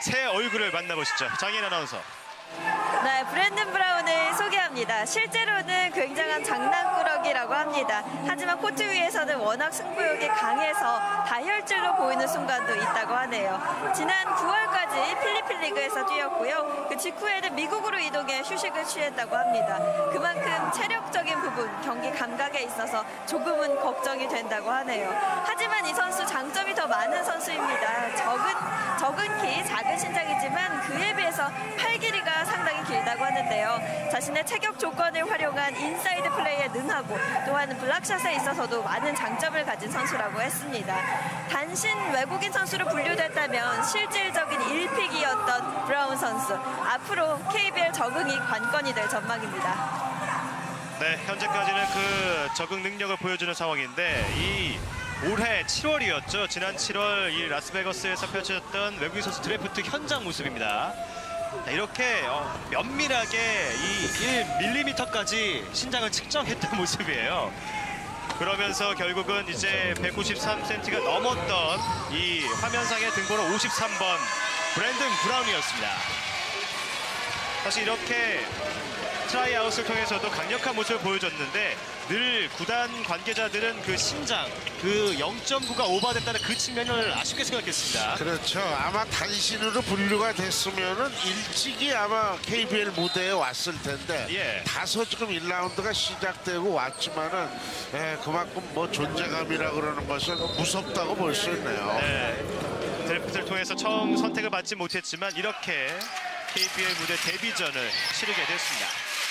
새 얼굴을 만나보시죠. 장인 아나운서. 네, 브랜든 브라운을 소개합니다. 실제로는 굉장한 장난꾸러기라고 합니다. 하지만 코트 위에서는 워낙 승부욕이 강해서 다혈질로 보이는 순간도 있다고 하네요. 지난 9월까지 필리핀 리그에서 뛰었고요. 그 직후에는 미국으로 이동해 휴식을 취했다고 합니다. 그만큼 체력적인 부분, 경기 감각에 있어서 조금은 걱정이 된다고 하네요. 하지만 이 선수 장점이 더 많은 적은 키, 작은 신장이지만 그에 비해서 팔 길이가 상당히 길다고 하는데요. 자신의 체격 조건을 활용한 인사이드 플레이에 능하고 또한 블락샷에 있어서도 많은 장점을 가진 선수라고 했습니다. 단신 외국인 선수로 분류됐다면 실질적인 1픽이었던 브라운 선수. 앞으로 KBL 적응이 관건이 될 전망입니다. 네, 현재까지는 그 적응 능력을 보여주는 상황인데 이 올해 7월이었죠. 지난 7월 이 라스베거스에서 펼쳐졌던 외국인 선수 드래프트 현장 모습입니다. 자, 이렇게 어, 면밀하게 이 1mm까지 신장을 측정했던 모습이에요. 그러면서 결국은 이제 193cm가 넘었던 이 화면상의 등번호 53번 브랜든 브라운이었습니다. 사실 이렇게 트라이아웃을 통해서도 강력한 모습을 보여줬는데 늘 구단 관계자들은 그 신장, 그 0.9가 오버됐다는 그 측면을 아쉽게 생각했습니다. 그렇죠. 아마 단신으로 분류가 됐으면은 일찍이 아마 KBL 무대에 왔을 텐데 예. 다소 지금 1라운드가 시작되고 왔지만은 예, 그만큼 뭐 존재감이라 그러는 것을 무섭다고 볼 수 있네요. 네. 드래프트를 통해서 처음 선택을 받지 못했지만 이렇게 KBL 무대 데뷔전을 치르게 됐습니다.